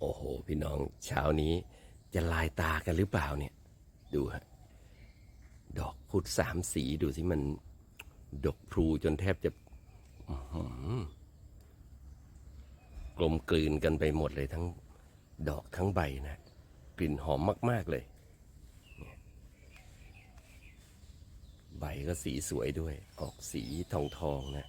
โอ้โห พี่น้องเช้านี้จะลายตากันหรือเปล่าเนี่ย ดูฮะ ดอกพุธสามสีดูสิมัน ดกพลูจนแทบจะอื้อหือกลมกลืนกันไปหมดเลยทั้งดอกทั้งใบนะ กลิ่นหอมมาก ๆ เลยเนี่ยใบก็สีสวยด้วย ออกสีทองทองๆนะ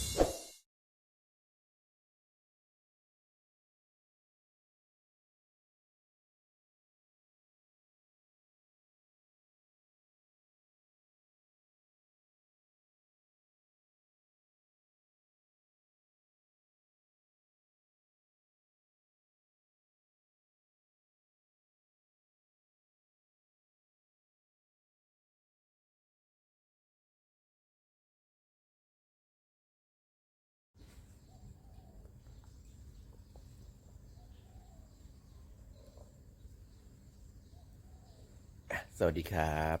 สวัสดีครับ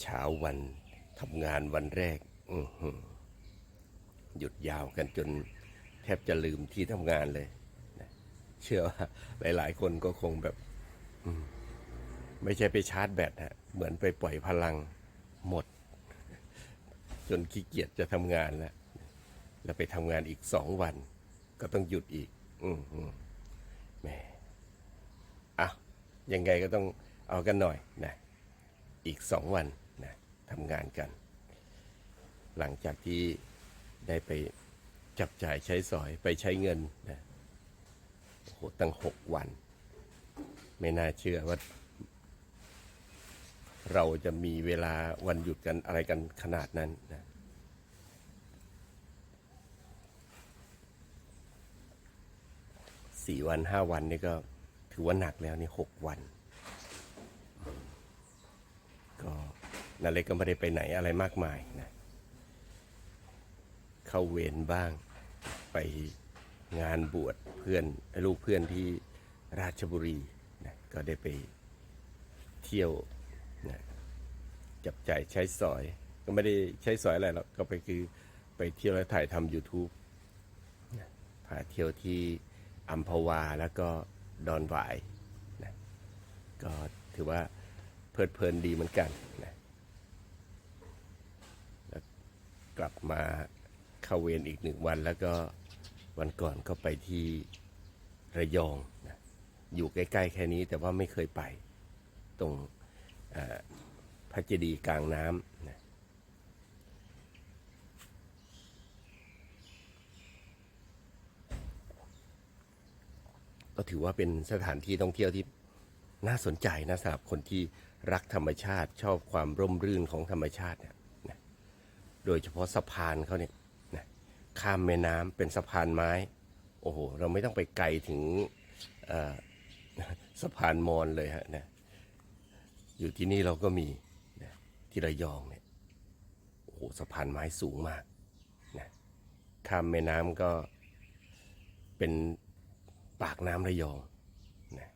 เช้าวันทำงานวันแรกหยุดยาวกันจนแทบจะลืมที่ทำงานเลยนะเชื่อว่าหลาย ๆ คนก็คงแบบไม่ใช่ไปชาร์จแบตฮะ เหมือนไปปล่อยพลังหมด จนขี้เกียจจะทำงานแล้ว แล้วไปทำงานอีกสองวัน ก็ต้องหยุดอีก อือหือแม่อะยังไงก็ต้อง เอากันหน่อยนะอีกสองวันนะทำงานกัน หลังจากที่ได้ไปจับจ่ายใช้สอยไปใช้เงินนะโหตั้งหกวัน ไม่น่าเชื่อว่า เราจะมีเวลาวันหยุดกันอะไรกันขนาดนั้นนะสี่วันห้าวันนี่ก็ถือว่าหนักแล้วนี่หกวัน ก็ นาเล็กก็ไม่ได้ไปไหนอะไรมากมายนะเข้าเวรบ้างไปงานบวชเพื่อนลูกเพื่อนที่ราชบุรีนะก็ได้ไปเที่ยวนะจับจ่ายใช้สอย ก็ไม่ได้ใช้สอยอะไรหรอกก็ไปคือไปเที่ยวและถ่ายทำ YouTube นะพาเที่ยวที่อัมพวาแล้วก็ดอนหวายนะก็ถือว่าเพลิดเพลินดีเหมือนกันนะแล้ว กลับมาเข้าเวรอีกหนึ่งวัน แล้วก็วันก่อนก็ไปที่ระยองนะอยู่ใกล้ ๆ แค่นี้แต่ว่าไม่เคยไป ตรงพระเจดีย์กลางน้ำนะก็ถือว่าเป็นสถานที่ท่องเที่ยวที่น่าสนใจนะสำหรับคนที่รักธรรมชาติชอบความร่มรื่นของธรรมชาติเนี่ยนะ โดยเฉพาะสะพานเขาเนี่ยนะข้ามแม่น้ำเป็นสะพานไม้ โอ้โห เราไม่ต้องไปไกลถึงสะพานมอญเลยฮะนะอยู่ที่นี่เราก็มีนะที่ระยองเนี่ยโอ้โหสะพานไม้สูงมากนะข้ามแม่น้ำก็เป็นปากน้ำระยองนะ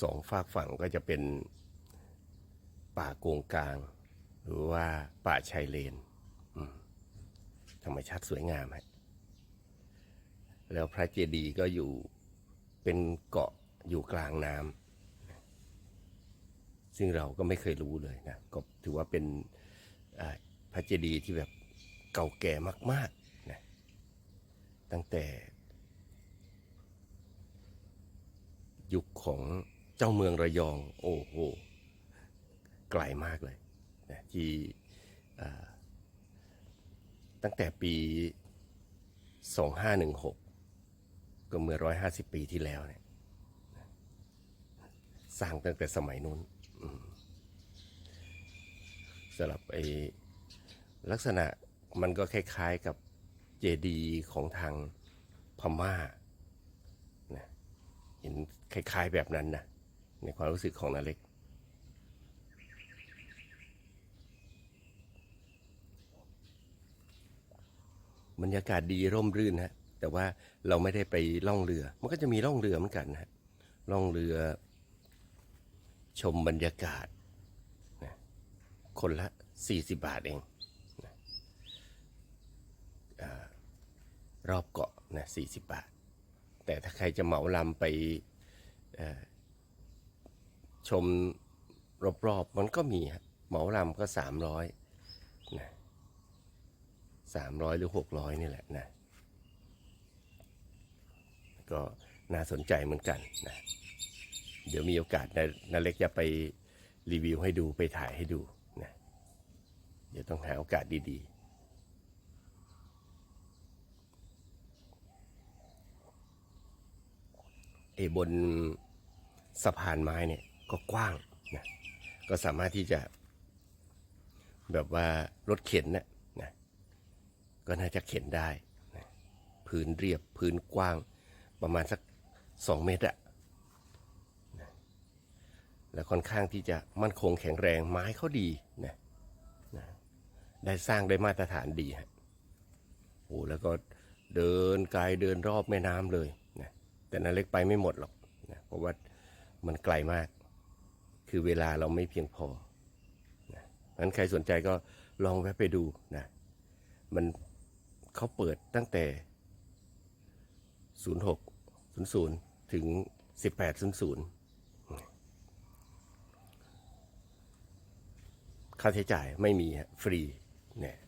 สองฝากฝั่งก็จะเป็นป่าโกงกลาง หรือว่าป่าชายเลนธรรมชาติสวยงามฮะแล้วพระเจดีย์ก็อยู่เป็นเกาะอยู่กลางน้ำซึ่งเราก็ไม่เคยรู้เลยนะ ก็ถือว่าเป็นพระเจดีย์ที่แบบเก่าแก่มากๆนะตั้งแต่ ยุคของเจ้าเมืองระยอง โอ้โห ไกลมากเลย นะที่ตั้งแต่ปี 2516 ก็เมื่อ 150 ปีที่แล้วเนี่ยสร้างตั้งแต่สมัยนู้นสำหรับไอ้ลักษณะมันก็คล้ายๆกับเจดีของทางพม่าเห็นคล้ายๆแบบนั้นนะในความรู้สึกของนาเล็ก บรรยากาศดีร่มรื่นฮะแต่ว่าเราไม่ได้ไปล่องเรือ มันก็จะมีล่องเรือเหมือนกันฮะล่องเรือ ชมบรรยากาศนะคนละ 40 บาทเองนะอรอบเกาะนะ40 บาท แต่ถ้าใครจะเหมาลำไปชมรอบๆมันก็มีฮะเหมาลำก็ 300นะ 300หรือ600นี่แหละนะก็น่าสนใจเหมือนกันนะเดี๋ยวมีโอกาสนานาเล็กจะไปรีวิวให้ดูไปถ่ายให้ดูนะเดี๋ยวต้องหาโอกาสดีๆเอบนสะพานไม้เนี่ยก็กว้างนะก็สามารถที่จะแบบว่ารถเข็นเนะนะ ก็น่าจะเข็นได้นะพื้นเรียบพื้นกว้างประมาณสักสองเมตรอะนะแล้วค่อนข้างที่จะมั่นคงแข็งแรงไม้เขาดีนะนะได้สร้างได้มาตรฐานดีฮะโอ้แล้วก็เดินไกลเดินรอบแม่น้ำเลยนะแต่นาเล็กไปไม่หมดหรอกนะเพราะว่ามันไกลมาก คือเวลาเราไม่เพียงพอนะงั้นใครสนใจก็ลองแวะไปดูนะมัน เขาเปิดตั้งแต่ 06 00 ถึง 1800 ค่าใช้จ่ายไม่มีฮะฟรีเนี่ย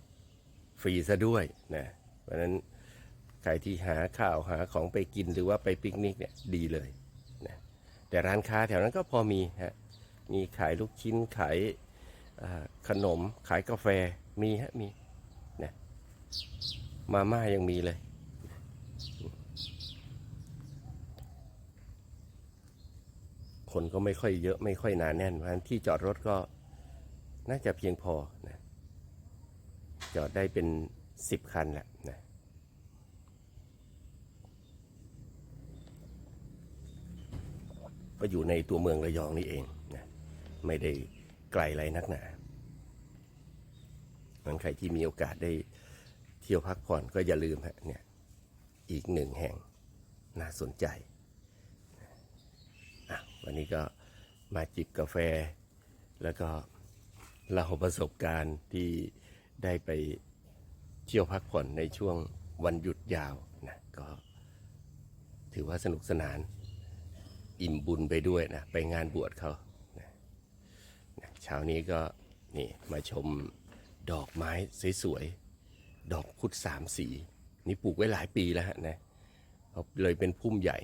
ฟรีซะด้วยนะเพราะนั้นใครที่หาข้าวหาของไปกินหรือว่าไปปิกนิกเนี่ยดีเลยนะแต่ร้านค้าแถวนั้นก็พอมีฮะมีขายลูกชิ้นขายขนมขายกาแฟมีฮะมีนะ มาม่ายังมีเลย คนก็ไม่ค่อยเยอะไม่ค่อยหนาแน่นเพราะฉะนั้นที่จอดรถก็น่าจะเพียงพอนะจอดได้เป็นสิบคันแหละนะก็อยู่ในตัวเมืองระยองนี่เองนะไม่ได้ไกลอะไรนักหนามันใครที่มีโอกาสได้ ที่ยวพักผ่อนก็อย่าลืมฮะเนี่ยอีกหนึ่งแห่งน่าสนใจ วันนี้ก็มาจิบกาแฟ แล้วก็เล่าประสบการณ์ที่ได้ไปเที่ยวพักผ่อนในช่วงวันหยุดยาวนะก็ถือว่าสนุกสนานอิ่มบุญไปด้วยนะ ไปงานบวชเขานะเช้านี้ก็นี่มาชมดอกไม้สวยๆ ดอกพุธสามสี นี่ปลูกไว้หลายปีแล้วฮะนะเลยเป็นพุ่มใหญ่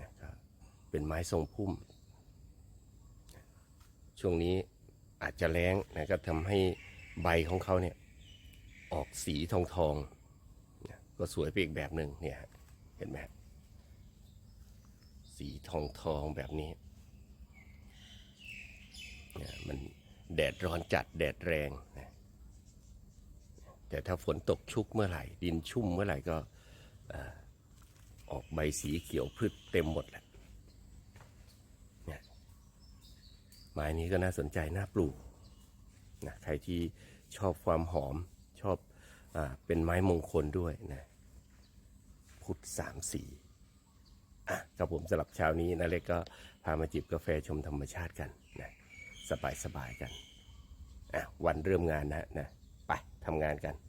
นะครับเป็นไม้ทรงพุ่ม ช่วงนี้อาจจะแรงนะก็ทำให้ใบของเขาเนี่ยออกสีทองทองนะก็สวยไปอีกแบบหนึ่งเนี่ยเห็นไหมสีทองทองแบบนี้มันแดดร้อนจัดแดดแรงนะ แต่ถ้าฝนตกชุกเมื่อไหร่ ดินชุ่มเมื่อไหร่ก็ออกใบสีเขียวพืชเต็มหมดแหละเนี่ยไม้นี้ก็น่าสนใจน่าปลูกนะใครที่ชอบความหอมชอบอาเป็นไม้มงคลด้วยนะพุทธสามสีอะกับผมสำหรับเช้านี้นะเล็กก็พามาจิบกาแฟชมธรรมชาติกันนะสบายสบายๆกันอะวันเริ่มงานนะนะ ทำงานกัน